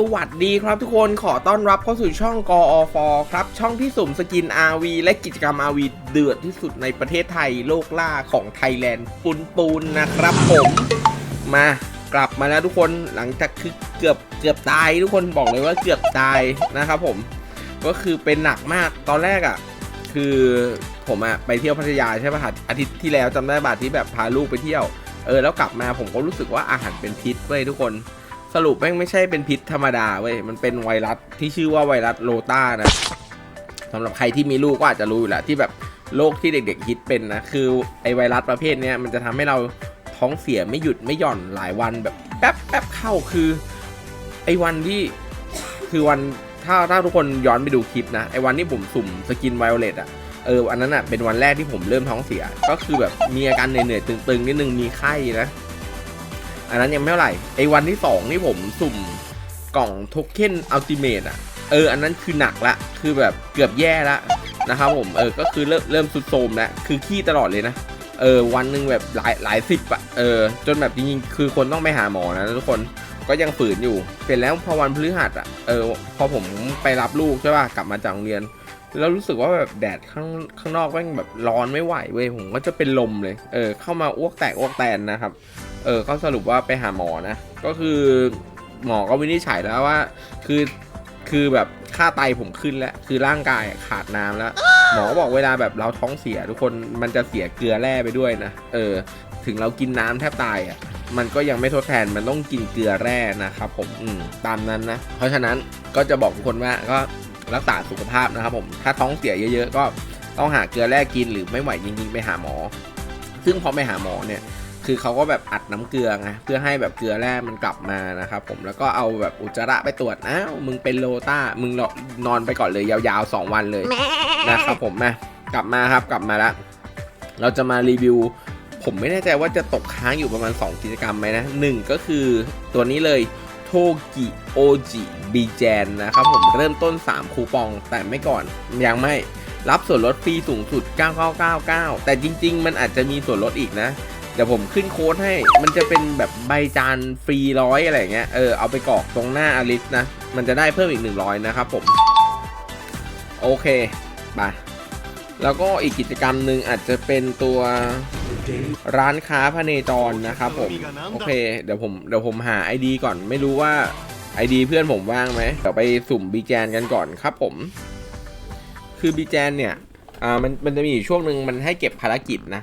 สวัสดีครับทุกคนขอต้อนรับเข้าสู่ช่องกอฟครับ ช่องที่สุ่มสกิน RV และกิจกรรม RV เดือดที่สุดในประเทศไทยโลกล่าของไทยแลนด์ปูนปูนนะครับผมมากลับมาแล้วทุกคนหลังจากคือเกือบเกือบตายทุกคนบอกเลยว่าเกือบตายนะครับผม ก็คือเป็นหนักมากตอนแรกอะ่ะ คือผมอะไปเที่ยวพัทยาใช่ป่ะอาทิตย์ที่แล้วจำได้บาทที่แบบพาลูกไปเที่ยวเออแล้วกลับมาผมก็รู้สึกว่าอาหารเป็นพิษเว้ยทุกคน สรุปแม่งไม่ใช่เป็นพิษธรรมดาเว้ย มันเป็นไวรัสที่ชื่อว่าไวรัสโลต้านะสำหรับใครที่มีลูกก็อาจจะรู้อยู่แหละที่แบบโรคที่เด็กๆฮิตเป็นนะ คือไอไวรัสประเภทนี้มันจะทำให้เราท้องเสียไม่หยุดไม่หย่อนหลายวันแบบแป๊บแป๊บเข้าคือไอวันที่คือวันถ้าถ้าทุกคนย้อนไปดูคลิปนะไอวันที่ผมสุ่มสกินไวโอเลตอะเอออันนั้นอะเป็นวันแรกที่ผมเริ่มท้องเสีย ก็คือแบบมีอาการเหนื่อยๆตึงๆนิดนึงมีไข้นะ อันนั้นยังไม่เท่าไหร่ไอ้วันที่สองที่ผมสุ่มกล่องโทเค็นอัลติเมทอะเอออันนั้นคือหนักละคือแบบเกือบแย่ละนะครับผมเออก็คือเริ่มเริ่มสุดโทรมแล้วคือขี้ตลอดเลยนะเออวันหนึ่งแบบหลายหลายสิบอะเออจนแบบจริงๆคือคนต้องไปหาหมอนะทุกคนก็ยังฝืนอยู่เป็นแล้วพอวันพฤหัสอะเออพอผมไปรับลูกใช่ป่ะกลับมาจากโรงเรียน แล้วรู้สึกว่าแบบแดดข้างข้างนอกแม่งแบบร้อนไม่ไหวเว้ยผมก็จะเป็นลมเลยเออเข้ามาอ้วกแตกอ้วกแตนนะครับ เออก็สรุปว่าไปหาหมอนะ ก็คือหมอก็วินิจฉัยแล้วว่า คือคือแบบค่าไตผมขึ้นแล้ว คือร่างกายขาดน้ำแล้ว หมอก็บอกเวลาแบบเราท้องเสีย ทุกคนมันจะเสียเกลือแร่ไปด้วยนะ เออ ถึงเรากินน้ำแทบตายอะ มันก็ยังไม่ทดแทน มันต้องกินเกลือแร่นะครับผม อืม ตามนั้นนะ เพราะฉะนั้นก็จะบอกทุกคนว่าก็รักษาสุขภาพนะครับผม ถ้าท้องเสียเยอะ ๆ ก็ต้องหาเกลือแร่กินหรือไม่ไหวจริงๆไปหาหมอ ซึ่งพอไปหาหมอเนี่ย คือเขาก็แบบอัดน้ำเกลือไงเพื่อให้แบบเกลือแร่มันกลับมานะครับผมแล้วก็เอาแบบอุจจาระไปตรวจอ้าวมึงเป็นโลต้ามึงนอนไปก่อนเลยยาวๆ 2 วันเลยนะครับผมมากลับมาครับกลับมาแล้วเราจะมารีวิว ผมไม่แน่ใจว่าจะตกค้างอยู่ประมาณ 2 กิจกรรมไหมนะหนึ่งก็คือตัวนี้เลยโทกิโอจิบีแจนนะครับผมเริ่มต้น 3 คูปองแต่ไม่ก่อนยังไม่รับส่วนลดฟรีสูงสุด 9999 แต่จริง ๆ มันอาจจะมีส่วนลดอีกนะ เดี๋ยวผมขึ้นโค้ดให้ มันจะเป็นแบบใบจานฟรีร้อยอะไรเงี้ย เออ เอาไปกรอกตรงหน้าอลิสนะ มันจะได้เพิ่มอีก 100 นะครับผม โอเค ไป แล้วก็อีกกิจกรรมหนึ่งอาจจะเป็นตัวร้านค้าพระเนจรนะครับผม โอเค เดี๋ยวผม เดี๋ยวผมหา ID ก่อน ไม่รู้ว่า ID เพื่อนผมว่างไหม เดี๋ยวไปสุ่มบีแจนกันก่อนครับผม คือบีแจนเนี่ย อ่ามันมันจะมีอยู่ช่วงหนึ่งมันให้เก็บภารกิจนะ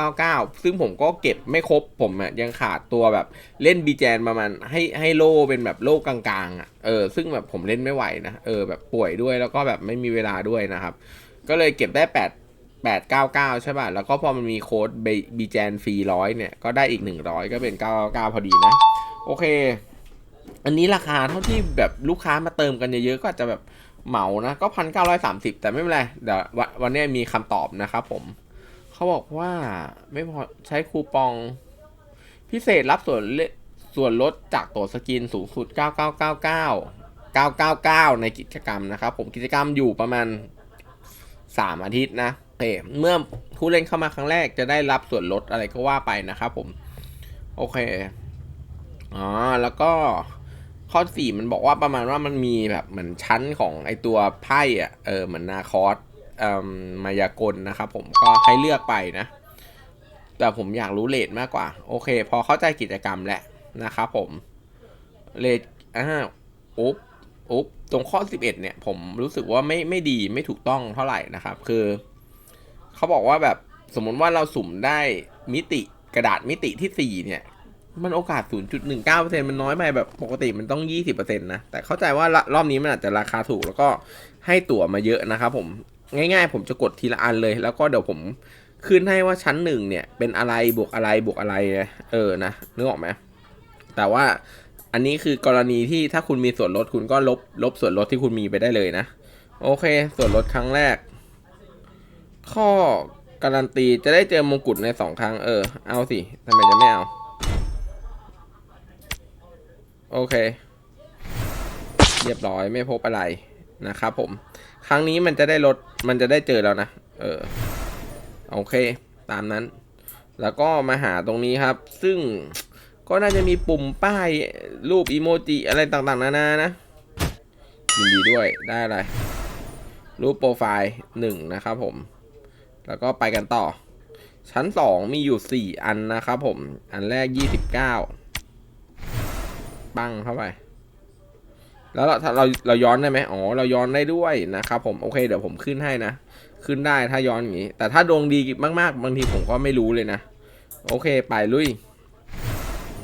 9999 ซึ่งผมก็เก็บไม่ครบผมอะยังขาดตัวแบบเล่นบีแจนประมาณให้ให้โล่เป็นแบบโล่กลางๆอะเออซึ่งแบบผมเล่นไม่ไหวนะเออแบบป่วยด้วยแล้วก็แบบไม่มีเวลาด้วยนะครับ ก็เลยเก็บได้ 8 899 ใช่ป่ะ แล้วก็พอมันมีโค้ดบีแจนฟรีร้อยเนี่ย ก็ได้อีก 100 ก็เป็น 999 พอดีนะ โอเค อันนี้ราคาเท่าที่แบบลูกค้ามาเติมกันเยอะๆ ก็อาจจะแบบ เหมานะก็พันเก้าร้อยสามสิบแต่ไม่เป็นไร เดี๋ยววันนี้มีคำตอบนะครับผมเขาบอกว่าไม่พอใช้คูปอง พิเศษรับส่วนส่วนลดจากตัวสกินสูงสุด 9999 999 ในกิจกรรมนะครับผมกิจกรรมอยู่ประมาณ 3 อาทิตย์นะเคเมื่อผู้เล่นเข้ามาครั้งแรกจะได้รับส่วนลดอะไรก็ว่าไปนะครับผม โอเคอ๋อแล้วก็ ข้อสี่มันบอกว่าประมาณว่ามันมีแบบเหมือนชั้นของไอตัวไพ่อะเออเหมือนนาคอสเอ่อมายากลนะครับผมก็ให้เลือกไปนะ แต่ผมอยากรู้เลทมากกว่า โอเค พอเข้าใจกิจกรรมแหละนะครับผมเลทอ่าอุ๊บอุ๊บตรงข้อ 11 เนี่ย ผมรู้สึกว่าไม่ไม่ดีไม่ถูกต้องเท่าไหร่นะครับ คือเขาบอกว่าแบบสมมติว่าเราสุ่มได้มิติกระดาษมิติที่ 4 เนี่ย มันโอกาส 0.19%มันน้อยไปแบบปกติมันต้อง 20%นะ แต่เข้าใจว่ารอบนี้มันอาจจะราคาถูกแล้วก็ให้ตั๋วมาเยอะนะครับผม ง่ายๆ ผมจะกดทีละอันเลย แล้วก็เดี๋ยวผมขึ้นให้ว่าชั้นหนึ่งเนี่ยเป็นอะไรบวกอะไรบวกอะไร เออนะนึกออกไหมแต่ว่าอันนี้คือกรณีที่ถ้าคุณมีส่วนลดคุณก็ลบลบส่วนลดที่คุณมีไปได้เลยนะ โอเค ส่วนลดครั้งแรก ข้อการันตีจะได้เจอมงกุฎในสองครั้งเออ เอาสิทำไมจะไม่เอา โอเค เรียบร้อยไม่พบอะไรนะครับผม ครั้งนี้มันจะได้ลดมันจะได้เจอแล้วนะ เออ โอเค ตามนั้น แล้วก็มาหาตรงนี้ครับ ซึ่งก็น่าจะมีปุ่มป้ายรูปอีโมจิอะไรต่างๆ นานานะยินดีด้วยได้อะไร รูปโปรไฟล์หนึ่งนะครับผม แล้วก็ไปกันต่อ ชั้นสองมีอยู่สี่อันนะครับผม อันแรกยี่สิบเก้า ปังเข้าไป แล้วเราเราเราย้อนได้ไหมอ๋อเราย้อนได้ด้วยนะครับผมโอเคเดี๋ยวผมขึ้นให้นะขึ้นได้ถ้าย้อนอย่างนี้ แต่ถ้าดวงดีมากๆ บางทีผมก็ไม่รู้เลยนะ โอเคไปลุย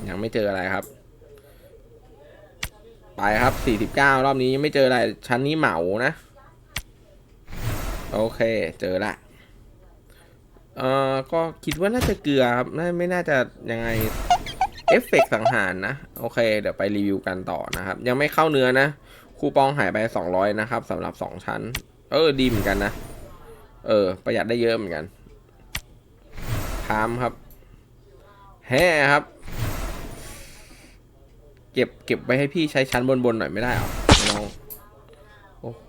ยังไม่เจออะไรครับ ไปครับ 49 รอบนี้ยังไม่เจออะไร ชั้นนี้เหมานะ โอเคเจอละเอ่อก็คิดว่าน่าจะเกลือครับน่ไม่น่าจะยังไง เอฟเฟกต์สังหารนะ โอเค เดี๋ยวไปรีวิวกันต่อนะครับ ยังไม่เข้าเนื้อนะ คูปองหายไป 200 นะครับสำหรับ 2 ชั้น เออ ดีเหมือนกันนะ เออ ประหยัดได้เยอะเหมือนกันพามครับ แฮ่ครับ เก็บเก็บไว้ให้พี่ใช้ชั้นบนๆหน่อยไม่ได้เหรอน้องโอ้โห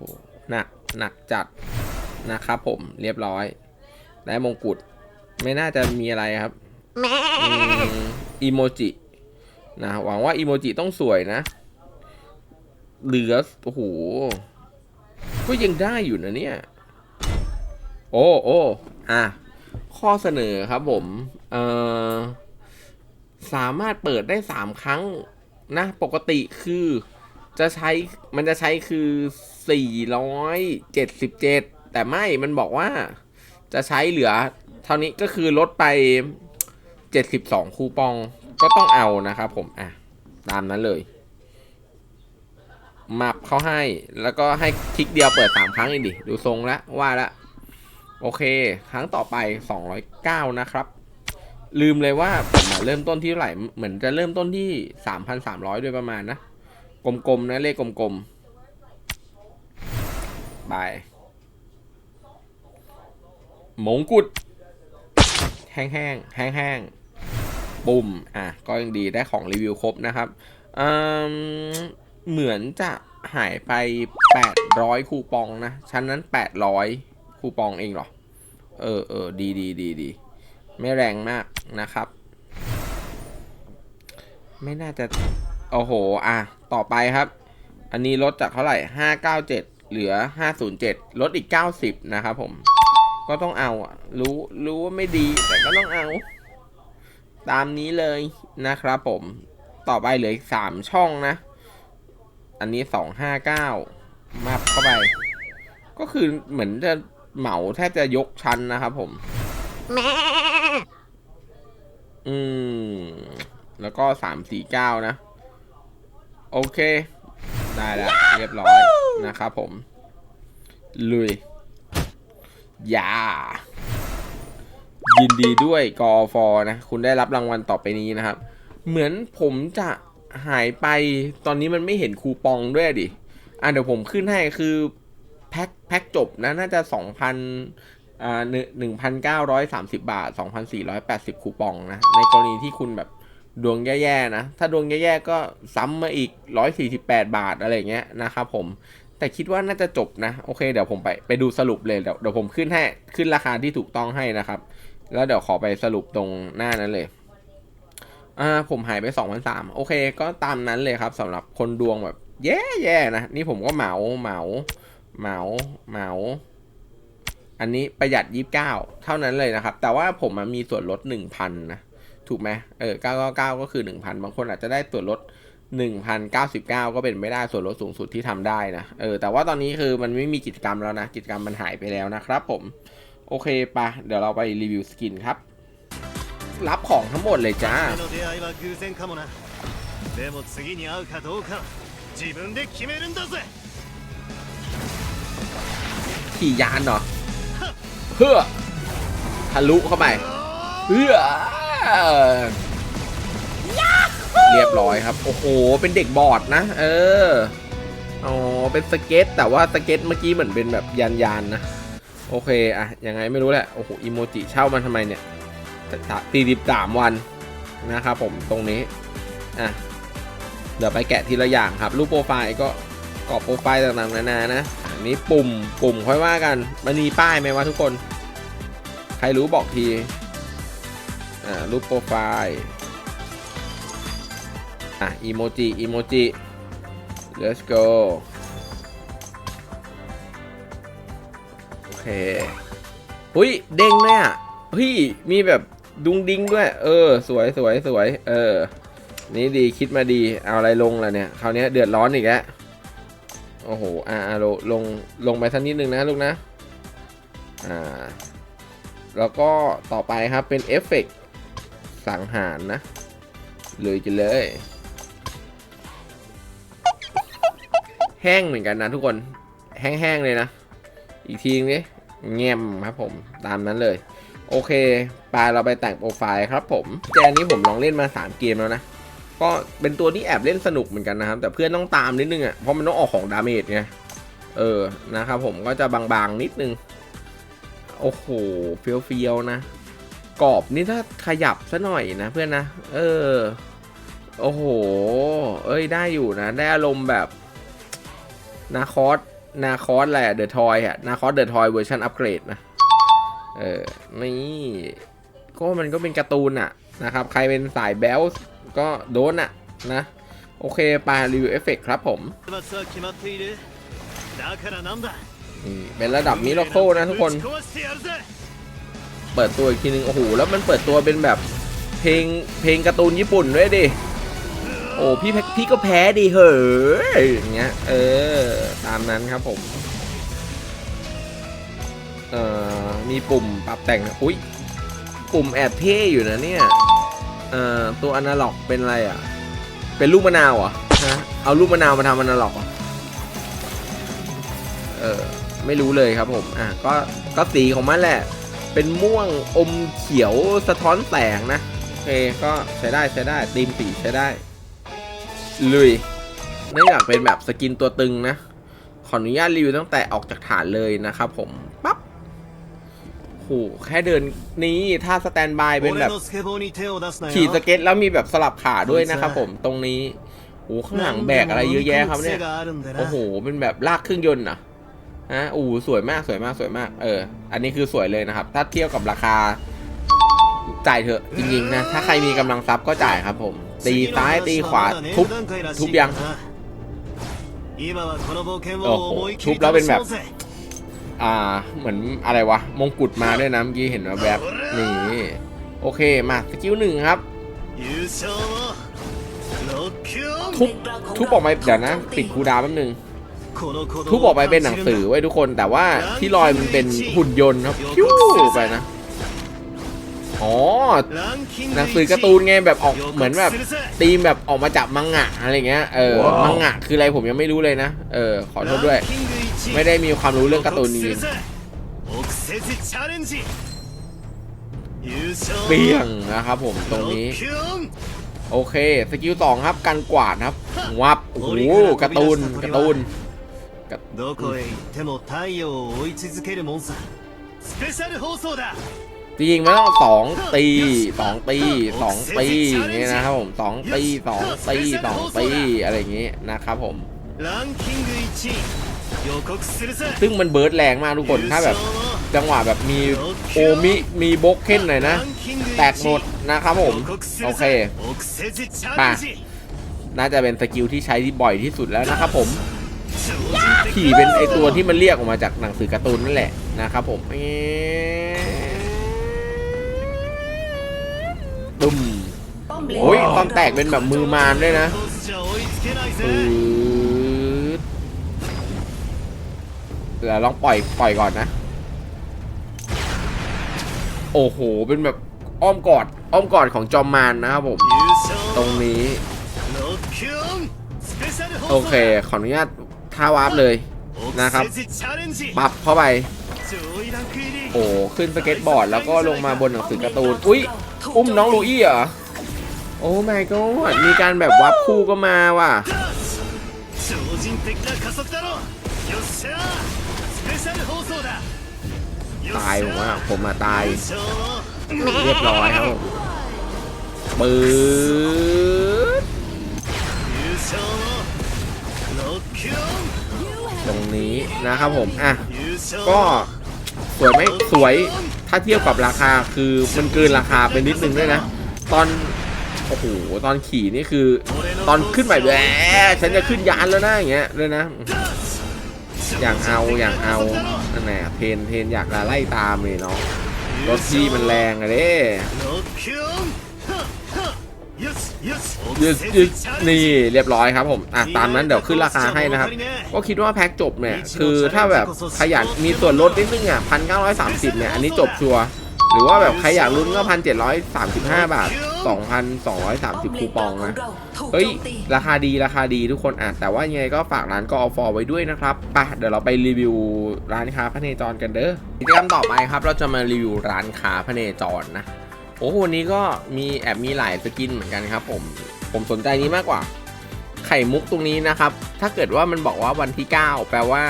หนัก หนักจัดนะครับผมเรียบร้อย ได้มงกุฎไม่น่าจะมีอะไรครับอืม อีโมจินะหวังว่าอีโมจิต้องสวยนะ เหลือ โอ้โห ก็ยังได้อยู่นะเนี่ย โอ้โอ้อะ ข้อเสนอครับผม เอ่อ สามารถเปิดได้สามครั้งนะ ปกติคือจะใช้ มันจะใช้คือสี่ร้อยเจ็ดสิบเจ็ดแต่ไม่ มันบอกว่า จะใช้เหลือ เท่านี้ก็คือลดไป เจ็ดสิบสองคูปองก็ต้องเอานะครับผม อะ ตามนั้นเลยมับเขาให้แล้วก็ให้คลิกเดียวเปิดสามครั้งเองดิ ดูทรงล้วว่าล้วโอเค ครั้งต่อไป 209 นะครับ ลืมเลยว่าผมเริ่มต้นที่เท่าไหร่เหมือนจะเริ่มต้นที่ 3,300ด้วยประมาณนะ กลมๆ นะ เลขกลมๆไปมงกุฎแห้งๆแห้งๆ ปุ่มอะก็ยังดีได้ของรีวิวครบนะครับอืมเหมือนจะหายไป 800 คูปองนะชั้นนั้น 800 คูปองเองเหรอ เออเออดีดีดีดีไม่แรงมากนะครับ ไม่น่าจะ โอ้โห อะ ต่อไปครับ อันนี้ลดจากเท่าไหร่ 597 เหลือ 507 ลดอีก 90 นะครับผม ก็ต้องเอาอะ รู้ รู้ว่าไม่ดี แต่ก็ต้องเอา ตามนี้เลยนะครับผม ต่อไปเหลืออีก3ช่องนะ อันนี้259มาเข้าไป ก็คือเหมือนจะเหมาแทบจะยกชั้นนะครับผม แมอืม แล้วก็สามสี่เก้านะ โอเค ได้แล้ว เรียบร้อยนะครับผม ลุย ยา ยินดีด้วยกอฟอนะ คุณได้รับรางวัลต่อไปนี้นะครับ เหมือนผมจะหายไปตอนนี้มันไม่เห็นคูปองด้วยดิ อะเดี๋ยวผมขึ้นให้คือแพ็คแพ็คจบนะน่าจะสองพันอ่าหนึ่งพันเก้าร้อยสามสิบาทสองพันสี่ร้อยแปดสิบคูปองนะ ในกรณีที่คุณแบบดวงแย่ๆนะ ถ้าดวงแย่ๆก็ซ้ำมาอีกร้อยสี่สิบแปดบาทอะไรเงี้ยนะครับผม แต่คิดว่าน่าจะจบนะ โอเค เดี๋ยวผมไปไปดูสรุปเลย เดี๋ยวเดี๋ยวผมขึ้นให้ ขึ้นราคาที่ถูกต้องให้นะครับ แล้วเดี๋ยวขอไปสรุปตรงหน้านั้นเลยอ่าผมหายไป2 0 0 3โอเค ก็ตามนั้นเลยครับสำหรับคนดวงแบบ แย่ๆนะ นี่ผมก็เหมาเหมาเหมาเหมา อันนี้ประหยัด29เท่านั้นเลยนะครับ แต่ว่าผมมีส่วนลด1,000นะ ถูกไหมเออ999ก็คือ1,000บางคนอาจจะได้ส่วนลด1,099 ก็เป็นไม่ได้ส่วนลดสูงสุดที่ทำได้นะ เออ แต่ว่าตอนนี้คือมันไม่มีกิจกรรมแล้วนะ กิจกรรมมันหายไปแล้วนะครับผม โอเคปะเดี๋ยวเราไปรีวิวสกินครับ รับของทั้งหมดเลยจ้าขี่ยานเหรอเพื่อทะลุเข้าไปเเรียบร้อยครับ โอ้โห เป็นเด็กบอดนะ เออ อ๋อ เป็นสเก็ต แต่ว่าสเก็ตเมื่อกี้เหมือนเป็นแบบยานยานนะ โอเคอะยังไงไม่รู้แหละ โอ้โหอีโมจิเช่ามันทำไมเนี่ยตีดิบสามวันนะครับผมตรงนี้อะเดี๋ยวไปแกะทีละอย่างครับ รูปโปรไฟล์ก็กรอบโปรไฟล์ต่างๆนานานะอันนี้ปุ่มปุ่มค่อยว่ากัน มันมีป้ายไหมวะทุกคน ใครรู้บอกทีอ่ารูปโปรไฟล์อะอีโมจิอีโมจิ let's go เคหุยเด้งเนี่ยเฮ้ยมีแบบดุงดิงด้วย เออ สวยสวยสวย เออ นี่ดีคิดมาดีเอาอะไรลงล่ะเนี่ยคราวนี้เดือดร้อนอีกแล้วโอ้โหอ่าลงลงลงไปสักนิดนึงนะลูกนะอ่าแล้วก็ต่อไปครับเป็นเอฟเฟกต์สังหารนะเลยกันเลย แห้งเหมือนกันนะทุกคน แห้งๆเลยนะ อีกทีนึงนี้แง้มครับผมตามนั้นเลย โอเคไปเราไปแต่งโปรไฟล์ครับผมแจนนี้ผมลองเล่นมา 3 เกมแล้วนะก็เป็นตัวที่แอบเล่นสนุกเหมือนกันนะครับ แต่เพื่อนต้องตามนิดนึงอะเพราะมันต้องออกของดาเมจไงเออนะครับผมก็จะบางๆนิดนึง โอ้โหเฟี้ยวๆนะกรอบนี่ถ้าขยับซะหน่อยนะเพื่อนนะเออโอ้โห เอ้ยได้อยู่นะ ได้อารมณ์แบบนาคอส นาคอสแหละเดอะทอยอะนาคอสเดอะทอยเวอร์ชันอัปเกรดนะ เออ นี่ก็มันก็เป็นการ์ตูนอะนะครับ ใครเป็นสายแบลสก็โดนอะนะ โอเคไปรีวิวเอฟเฟกครับผมเป็นระดับมิโลโคนะทุกคน เปิดตัวอีกทีนึง โอ้โห แล้วมันเปิดตัวเป็นแบบเพลงเพลงการ์ตูนญี่ปุ่นด้วยดิ โอ้พี่พี่ก็แพ้ดิเหอะอย่างเงี้ยเออตามนั้นครับผมเอ่อมีปุ่มปรับแต่งนะอุ้ยปุ่มแอบเท่อยู่นะเนี่ยเอ่อตัวอนาล็อกเป็นอะไรอะ เป็นลูกมะนาวเหรอฮะเอาลูกมะนาวมาทำอนาล็อกเออไม่รู้เลยครับผมอะก็ก็สีของมันแหละ เป็นม่วงอมเขียวสะท้อนแสงนะโอเคก็ใช้ได้ใช้ได้ตีมสีใช้ได้ ลุยเนื่อยากเป็นแบบสกินตัวตึงนะ ขออนุญาตรีวิวตั้งแต่ออกจากฐานเลยนะครับผมปั๊บโหแค่เดินนี้ถ้าสแตนบายเป็นแบบขี่สเก็ตแล้วมีแบบสลับขาด้วยนะครับผมตรงนี้โอ้ข้างหลังแบกอะไรเยอะแยะครับเนี่ยโอ้โหเป็นแบบลากเครื่องยนต์อะฮะอู๋สวยมากสวยมากสวยมาก เออ อันนี้คือสวยเลยนะครับ ถ้าเที่ยวกับราคา จ่ายเถอะจริงๆนะ ถ้าใครมีกำลังทรัพย์ก็จ่ายครับผม ตีซ้ายตีขวาทุบทุบยังโอ้โหชุบแล้วเป็นแบบ อ่า เหมือนอะไรวะ มงกุฎมาด้วยนะเมื่อกี้เห็นว่าแบบนี่โอเค มาสกิลหนึ่งครับ ทุบทุบออกไปเดี๋ยวนะ ปิดคูดาวแป๊บนึง ทุบออกไปเป็นหนังสือไว้ทุกคน แต่ว่าที่ลอยมันเป็นหุ่นยนต์ครับพิ้วไปนะ อ๋อ ランキング หนังสือการ์ตูนไงแบบออกเหมือนแบบตีมแบบออกมาจากมังงะอะไรเงี้ย เออ มังงะคืออะไรผมยังไม่รู้เลยนะ เออ ขอโทษด้วย ไม่ได้มีความรู้เรื่องการ์ตูนจริง オクセジチャレンジ優勝 ๆเปี้ยงนะครับผมตรงนี้ ロックオン โอเค สกิลสองครับ กันกวาดครับ วับ โอ้โห การ์ตูน การ์ตูน どこへ行っても太陽を追い続けるもんさスペシャル放送だ จริงมันต้องสองตีสองตีสองตีอย่างเงี้ยนะครับผมสองตีสองตีสองตีอะไรอย่างเงี้ยนะครับผมซึ่งมันเบิร์ดแรงมากทุกคนถ้าแบบจังหวะแบบมีโอมิมีบล็อกเข้นหน่อยนะ แตกหมดนะครับผม โอเคป่ะน่าจะเป็นสกิลที่ใช้ที่บ่อยที่สุดแล้วนะครับผมขี่เป็นไอตัวที่มันเรียกออกมาจากหนังสือการ์ตูนนั่นแหละนะครับผมเอ โอ้ยตอนแตกเป็นแบบมือมารด้วยนะปืดเดี๋ยวลองปล่อยปล่อยก่อนนะ โอ้โห เป็นแบบอ้อมกอด อ้อมกอดของจอมมานนะครับผม ตรงนี้ โอเค ขออนุญาตท่าวาร์ปเลยนะครับ ปับเข้าไป โอ้ ขึ้นสเก็ตบอร์ดแล้วก็ลงมาบนหนังสือการ์ตูน อุ้ยอุ้มน้องลูอี้เหรอ โอ้แม่กูมีการแบบวับคู่ก็มาว่ะตายผมว่าผมมาตายเรียบร้อยครับมปืดตรงนี้นะครับผมอะก็สวยไหมสวยถ้าเทียบกับราคาคือมันเกินราคาไปนิดนึงด้วยนะ ตอน โอ้โหตอนขี่นี่คือ ตอนขึ้นไปแหวฉันจะขึ้นยานแล้วนะอย่างเงี้ยเลยนะอย่างเอาอย่างเอานั่นแหละเพนเพนอยากจะไล่ตามเลยเนาะรถที่มันแรงอะเด้ยึดยึดนี่เรียบร้อยครับผมอะตามนั้นเดี๋ยวขึ้นราคาให้นะครับ ก็คิดว่าแพ็กจบเนี่ย คือถ้าแบบขยันมีส่วนลดนิดนึงอะพันเก้าร้อยสามสิบเนี่ย อันนี้จบชัวร์หรือว่าแบบใครอยากลุ้นก็พันเจ็ดร้อยสามสิบห้าบาท สองพันสองร้อยสามสิบคูปองนะ เฮ้ย ราคาดีราคาดีทุกคนอะแต่ว่ายังไงก็ฝากร้านก็อฟอไว้ด้วยนะครับไปเดี๋ยวเราไปรีวิวร้านค้าพระเนจรกันเด้อกิจกรรมต่อไปครับ เราจะมารีวิวร้านค้าพระเนจรนะโอ้โหวันนี้ก็มีแอบมีหลายสกินเหมือนกันครับ ผมผมสนใจนี้มากกว่า ไข่มุกตรงนี้นะครับ ถ้าเกิดว่ามันบอกว่าวันที่ 9 แปลว่า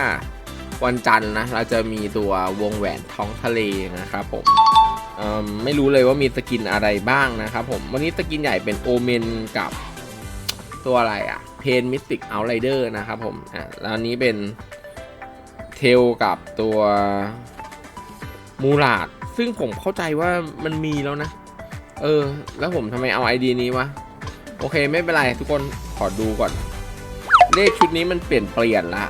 วันจันทร์นะ เราจะมีตัววงแหวนท้องทะเลนะครับผมเอิ่ม ไม่รู้เลยว่ามีสกินอะไรบ้างนะครับผม วันนี้สกินใหญ่เป็นโอเมนกับตัวอะไรอะเพนมิสติกเอาไรเดอร์นะครับผมอะแล้วนนี้เป็นเทลกับตัวมูลาด ซึ่งผมเข้าใจว่ามันมีแล้วนะ เออ แล้วผมทำไมเอาไอดีนี้วะ โอเคไม่เป็นไรทุกคนขอดูก่อน เลขชุดนี้มันเปลี่ยนเปลี่ยนละ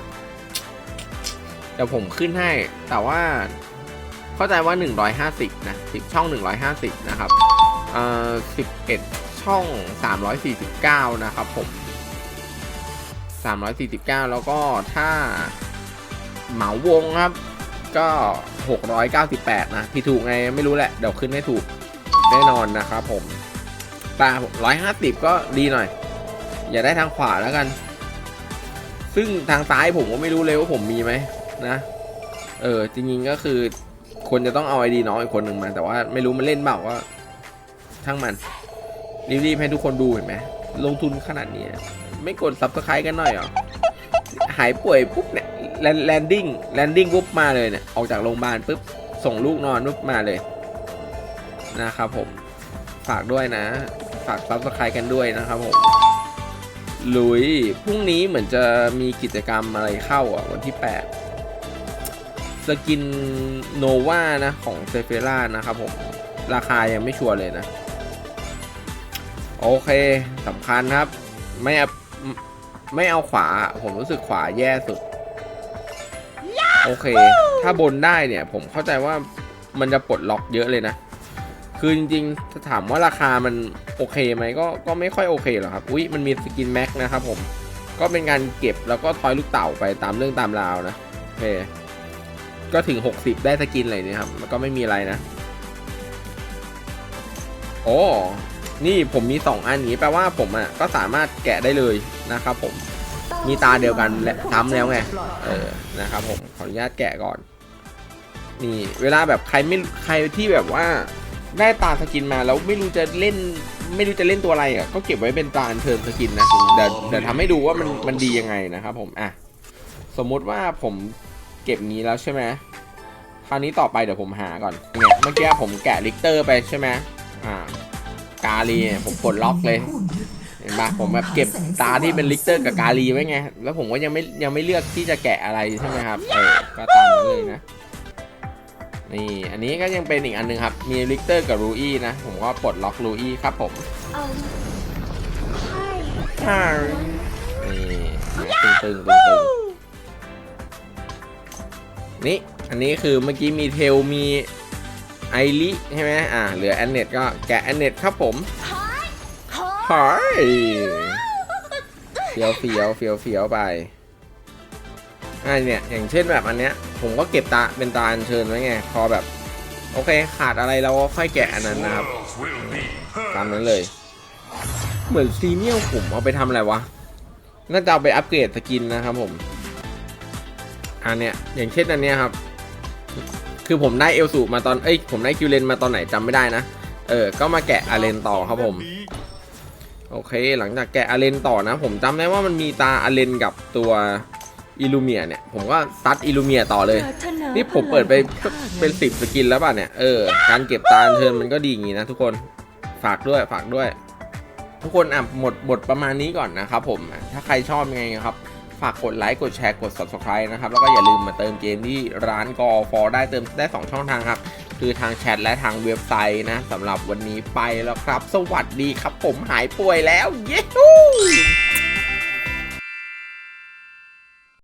เดี๋ยวผมขึ้นให้ แต่ว่า เข้าใจว่า 150 นะ 10 ช่อง 150 นะครับเอ่อ11 ช่อง 349 นะครับผม 349 แล้วก็ถ้าเหมาวงครับ ก็ 698 นะที่ถูกไงไม่รู้แหละ เดี๋ยวขึ้นให้ถูกแน่นอนนะครับผมแตาร้อยห้าสิบก็ดีหน่อย อย่าได้ทางขวาแล้วกัน ซึ่งทางซ้ายผมก็ไม่รู้เลยว่าผมมีไหมนะ เออจริงๆก็คือ คนจะต้องเอาไอดีน้องอีกคนหนึ่งมา แต่ว่าไม่รู้มันเล่นเปล่าก็ช่างมันรีบๆให้ทุกคนดูเห็นไหมลงทุนขนาดนี้ ไม่กดซับสไครต์กันหน่อยเหรอหายป่วยปุ๊บเนี่ยแลนดิ้งแลนดิ้งปุ๊บมาเลยเนี่ยออกจากโรงพยาบาลปุ๊บส่งลูกนอนปุ๊บมาเลยนะครับผมฝากด้วยนะ ฝากซับสไครต์กันด้วยนะครับผมลุยพรุ่งนี้เหมือนจะมีกิจกรรมอะไรเข้าอะวันที่ 8 สกินโนวานะ ของเซเฟล่านะครับผม ราคายังไม่ชัวร์เลยนะ โอเคสำคัญครับ ไม่เอาไม่เอาขวา ผมรู้สึกขวาแย่สุด โอเค ถ้าบนได้เนี่ย ผมเข้าใจว่ามันจะปลดล็อกเยอะเลยนะ คือจริงๆถ้าถามว่าราคามันโอเคไหมก็ก็ไม่ค่อยโอเคหรอกครับ อุ้ยมันมีสกินแม็กนะครับผม ก็เป็นการเก็บแล้วก็ทอยลูกเต่าไปตามเรื่องตามราวนะ โอเค ก็ถึง 60 ได้สกินอะไรเนี่ยครับมันก็ไม่มีอะไรนะ โอ้ นี่ผมมี 2 อันนี้แปลว่าผมอะก็สามารถแกะได้เลยนะครับผม มีตาเดียวกันและซ้ำแล้วไง เออ นะครับผม ขออนุญาตแกะก่อน นี่ เวลาแบบใครไม่ใครที่แบบว่าได้ตาสกินมาแล้วไม่รู้จะเล่นไม่รู้จะเล่นตัวอะไรอะก็เก็บไว้เป็นตาเทิร์นสกินนะเดี๋ยวเดี๋ยวทำให้ดูว่ามันมันดียังไงนะครับผมอะสมมติว่าผม เก็บงี้แล้วใช่ไหมคราวนี้ต่อไปเดี๋ยวผมหาก่อนเนี่ยเมื่อกี้ผมแกะลิกเตอร์ไปใช่ไหมอ่ากาลีเนี่ยผมกดล็อกเลยเห็นปะผมแบบเก็บตาที่เป็นลิกเตอร์กับกาลีไว้ไงแล้วผมก็ยังไม่ยังไม่เลือกที่จะแกะอะไรใช่ไหมครับเออก็ตามนั้นเลยนะนี่อันนี้ก็ยังเป็นอีกอันหนึงครับ มีลิกเตอร์กับรูอี้นะ ผมก็ปลดล็อกรูอี้ครับผมใช่นี่ตึงตึงตึงตึง นี่ อันนี้คือเมื่อกี้มีเทลมีไอริใช่ไหมอ่าเหลือแอนเน็ตก็แกะแอนเน็ตครับผมหายเฟียวเฟียวเฟียวเฟียวไปอ่าเนี่ยอย่างเช่นแบบอันเนี้ย ผมก็เก็บตาเป็นตาอัญเชิญไว้ไง พอแบบ โอเคขาดอะไรเราก็ค่อยแกะอันนั้นนะครับตามนั้นเลย เหมือนซีเนียลผมเอาไปทำอะไรวะ น่าจะเอาไปอัปเกรดสกินนะครับผม อันเนี้ยอย่างเช่นอันเนี้ยครับ คือผมได้เอลสูมาตอนเอ้ยผมได้คิวเลนมาตอนไหนจำไม่ได้นะเออก็มาแกะอาเลนต่อครับผมโอเค หลังจากแกะอาเลนต่อนะ ผมจำได้ว่ามันมีตาอาเลนกับตัวอิลูเมียเนี่ย ผมก็ซัดอิลูเมียต่อเลย นี่ผมเปิดไปเป็นสิบสกินแล้วป่ะเนี่ย เออ การเก็บตาเชิญมันก็ดีอย่างงี้นะทุกคน ฝากด้วย ฝากด้วย ทุกคนอะหมดบทประมาณนี้ก่อนนะครับผม ถ้าใครชอบยังไงครับ ฝากกดไลค์กดแชร์กด subscribe นะครับ แล้วก็อย่าลืมมาเติมเกมที่ร้านกอฟอได้เติมได้ 2 ช่องทางครับ คือทางแชทและทางเว็บไซต์นะสำหรับวันนี้ไปแล้วครับ สวัสดีครับผมหายป่วยแล้ว เย้